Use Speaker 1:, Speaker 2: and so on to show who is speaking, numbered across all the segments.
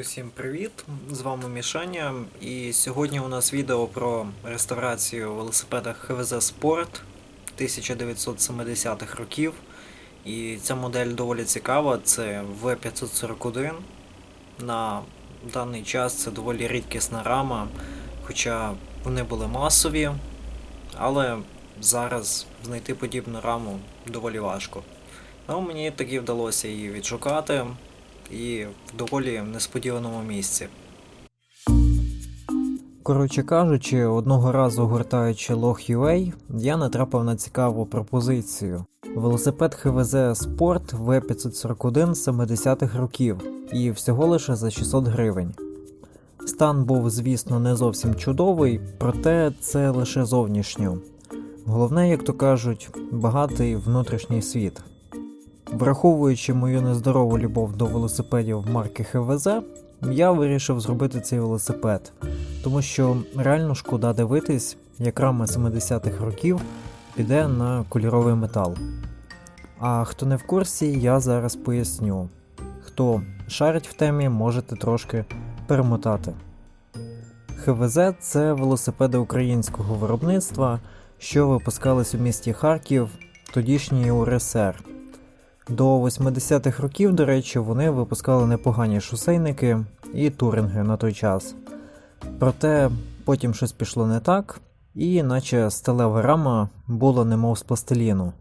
Speaker 1: Усім привіт! З вами Мішаня. І сьогодні у нас відео про реставрацію велосипеда ХВЗ Sport 1970-х років. І ця модель доволі цікава. Це V541. На даний час це доволі рідкісна рама, хоча вони були масові, але зараз знайти подібну раму доволі важко. Ну, мені таки вдалося її відшукати і в доволі несподіваному місці. Коротше кажучи, одного разу гортаючи лог UA, я натрапив на цікаву пропозицію. Велосипед ХВЗ Sport V541 70-х років і всього лише за 600 гривень. Стан був, звісно, не зовсім чудовий, проте це лише зовнішньо. Головне, як то кажуть, багатий внутрішній світ. Враховуючи мою нездорову любов до велосипедів марки ХВЗ, я вирішив зробити цей велосипед, тому що реально шкода дивитись, як рама 70-х років піде на кольоровий метал. А хто не в курсі, я зараз поясню. Хто шарить в темі, можете трошки перемотати. ХВЗ це велосипеди українського виробництва, що випускались у місті Харків, тодішній УРСР. До 80-х років, до речі, вони випускали непогані шосейники і туринги на той час. Проте потім щось пішло не так, і наче сталева рама була немов з пластиліну.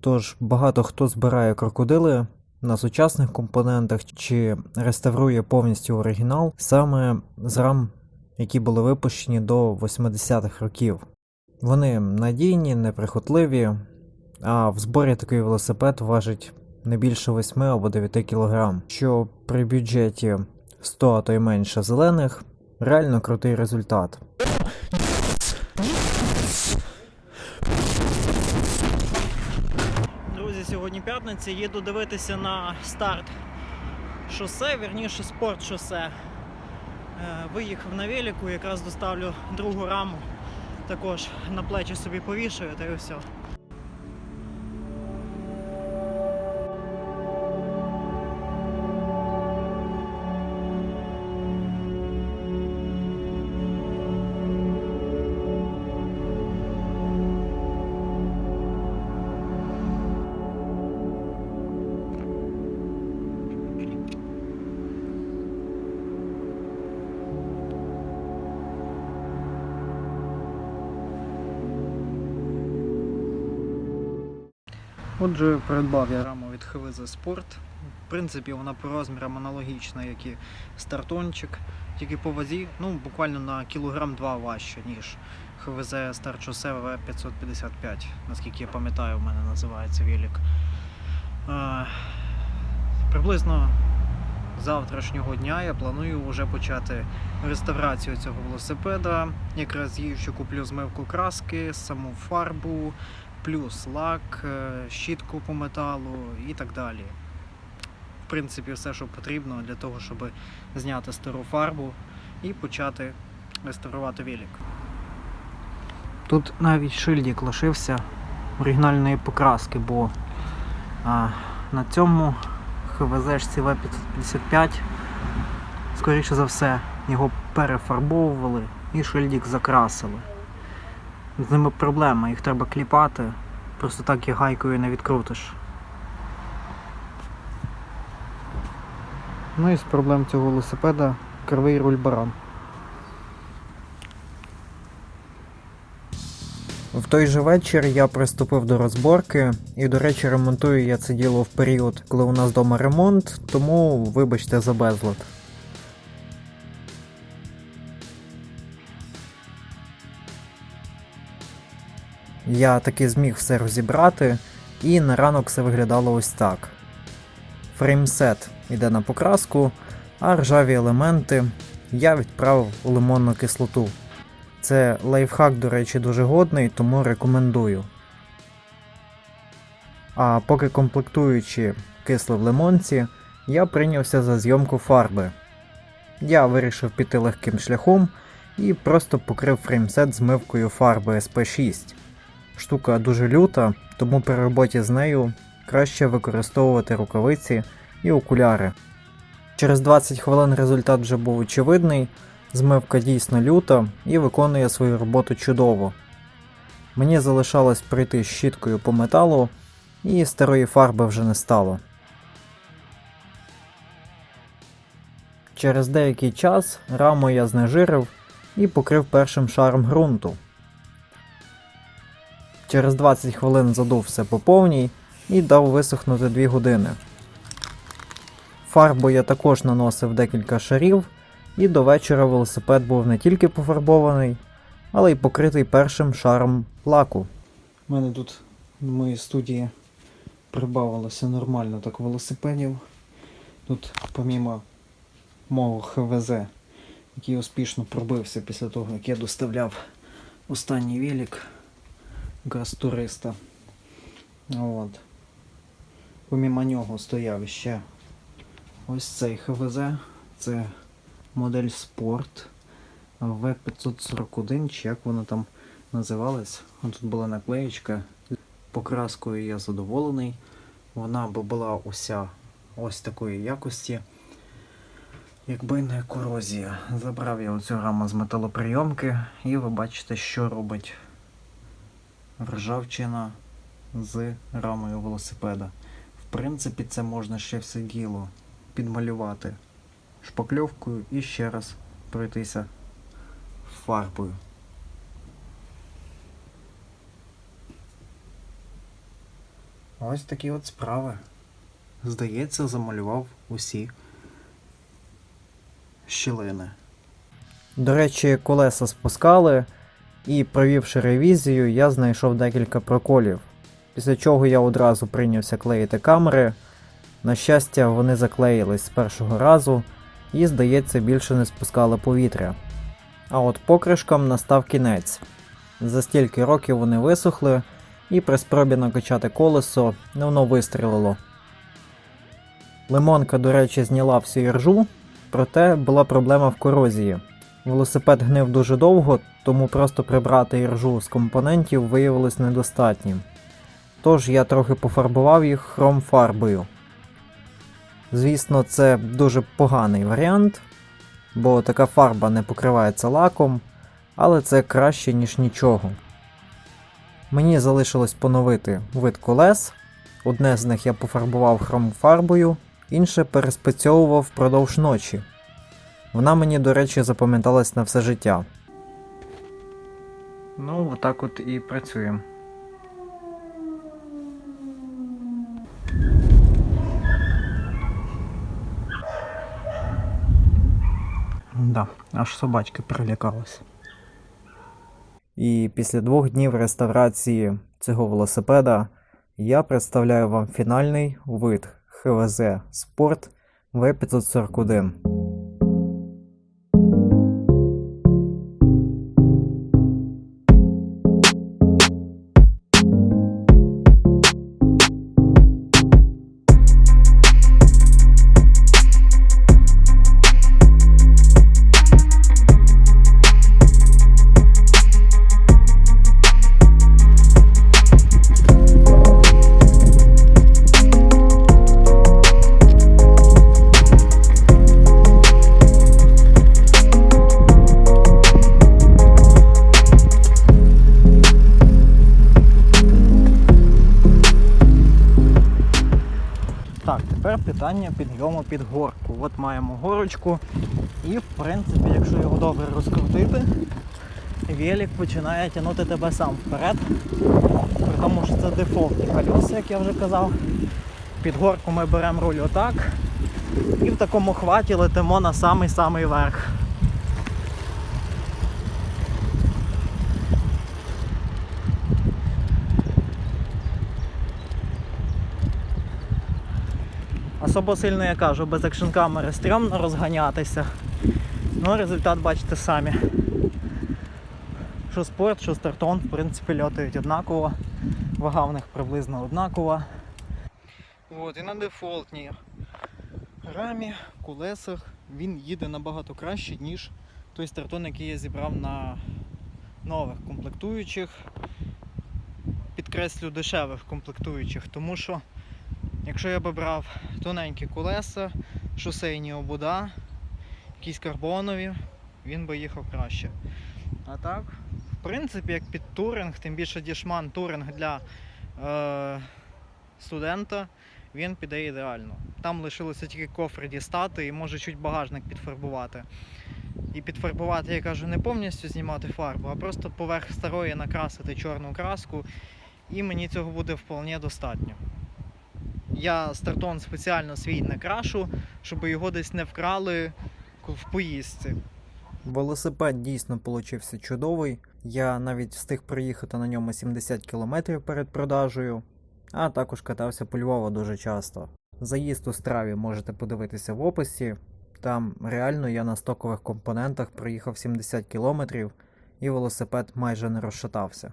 Speaker 1: Тож багато хто збирає крокодили на сучасних компонентах чи реставрує повністю оригінал саме з рам, які були випущені до 80-х років. Вони надійні, неприхотливі, а в зборі такий велосипед важить не більше 8 або 9 кг, що при бюджеті 100, а то й менше зелених реально крутий результат. Друзі, сьогодні п'ятниця. Їду дивитися на старт шосе, вірніше спорт шосе. Е, Виїхав на велику, якраз доставлю другу раму. Також на плечі собі повішаю, та й все. Отже, придбав я раму від ХВЗ Sport. В принципі, вона по розмірам аналогічна, як і стартончик, тільки по вазі, ну, буквально на кілограм 2 важче, ніж ХВЗ Chausse V555, наскільки я пам'ятаю, в мене називається велик. Е, приблизно завтрашнього дня я планую вже почати реставрацію цього велосипеда. Якраз їжджу, куплю змивку краски, саму фарбу, плюс лак, е, щітку по металу і так далі. В принципі, все, що потрібно для того, щоб зняти стару фарбу і почати реставрувати велик. Тут навіть шильдик лишився оригінальної покраски, бо а, на цьому ХВЗ В555, скоріше за все, його перефарбовували і шильдик закрасили. З ними проблема, їх треба кліпати, просто так і гайкою не відкрутиш. Ну і з проблем цього велосипеда кривий руль баран. В той же вечір я приступив до розборки, і, до речі, ремонтую я це діло в період, коли у нас вдома ремонт, тому вибачте за безлад. Я таки зміг все розібрати, і на ранок все виглядало ось так. Фреймсет йде на покраску, а ржаві елементи я відправив у лимонну кислоту. Це лайфхак, до речі, дуже годний, тому рекомендую. А поки комплектуючи кисли в лимонці, я прийнявся за зйомку фарби. Я вирішив піти легким шляхом і просто покрив фреймсет змивкою фарби SP6. Штука дуже люта, тому при роботі з нею краще використовувати рукавиці і окуляри. Через 20 хвилин результат вже був очевидний, змивка дійсно люта і виконує свою роботу чудово. Мені залишалось пройти щіткою по металу, і старої фарби вже не стало. Через деякий час раму я знежирив і покрив першим шаром ґрунту. Через 20 хвилин задув все по повній і дав висохнути 2 години. Фарбу я також наносив декілька шарів, і до вечора велосипед був не тільки пофарбований, але й покритий першим шаром лаку. У мене тут в моїй студії прибавилося нормально так велосипедів. Тут, помімо мого ХВЗ, який успішно пробився після того, як я доставляв останній велик якраз туриста. От. Помімо нього стояв ще ось цей ХВЗ. Це модель Sport V541, чи як вона там називалась. Тут була наклеєчка. Покраскою я задоволений. Вона би була уся ось такої якості. Якби не корозія. Забрав я оцю раму з металоприйомки і ви бачите, що робить ржавчина з рамою велосипеда. В принципі, це можна ще все діло підмалювати шпакльовкою і ще раз пройтися фарбою. Ось такі от справи. Здається, замалював усі щілини. До речі, колеса спускали, і провівши ревізію, я знайшов декілька проколів. Після чого я одразу прийнявся клеїти камери. На щастя, вони заклеїлись з першого разу і, здається, більше не спускали повітря. А от покришкам настав кінець. За стільки років вони висохли, і при спробі накачати колесо воно вистрілило. Лимонка, до речі, зняла всю іржу, проте була проблема в корозії. Велосипед гнив дуже довго, тому просто прибрати іржу з компонентів виявилось недостатнім. Тож я трохи пофарбував їх хром фарбою. Звісно, це дуже поганий варіант, бо така фарба не покривається лаком, але це краще, ніж нічого. Мені залишилось поновити вид колес. Одне з них я пофарбував хромфарбою, інше переспецьовував впродовж ночі. Вона мені, до речі, запам'яталась на все життя. Ну, отак от і працюємо. Да, аж собачка перелякалась. І після двох днів реставрації цього велосипеда я представляю вам фінальний вид ХВЗ Sport V541. Так, тепер питання підйому під горку. От маємо горочку, і в принципі, якщо його добре розкрутити, велик починає тягнути тебе сам вперед. При тому що це дефолтні колеса, як я вже казав. Під горку ми беремо руль отак і в такому хваті летимо на самий-самий верх. Особо сильно я кажу, без екшн камери стрьомно розганятися. Ну, результат бачите самі. Що спорт, що стартон, в принципі, льотають однаково. Вага в них приблизно однакова. От, і на дефолтній рамі, колесах він їде набагато краще, ніж той стартон, який я зібрав на нових комплектуючих. Підкреслю дешевих комплектуючих, тому що Якщо я би брав тоненькі колеса,
Speaker 2: шосейні обуда, якісь карбонові, він би їхав краще. А так, в принципі, як під туринг, тим більше дішман туринг для е, студента, він піде ідеально. Там лишилося тільки кофри дістати і може чуть багажник підфарбувати. І підфарбувати, я кажу, не повністю знімати фарбу, а просто поверх старої накрасити чорну краску, і мені цього буде вполне достатньо. Я стартон спеціально свій не крашу, щоб його десь не вкрали в поїздці.
Speaker 1: Велосипед дійсно получився чудовий. Я навіть встиг проїхати на ньому 70 км перед продажею, а також катався по Львову дуже часто. Заїзд у страві можете подивитися в описі. Там реально я на стокових компонентах проїхав 70 км і велосипед майже не розшатався.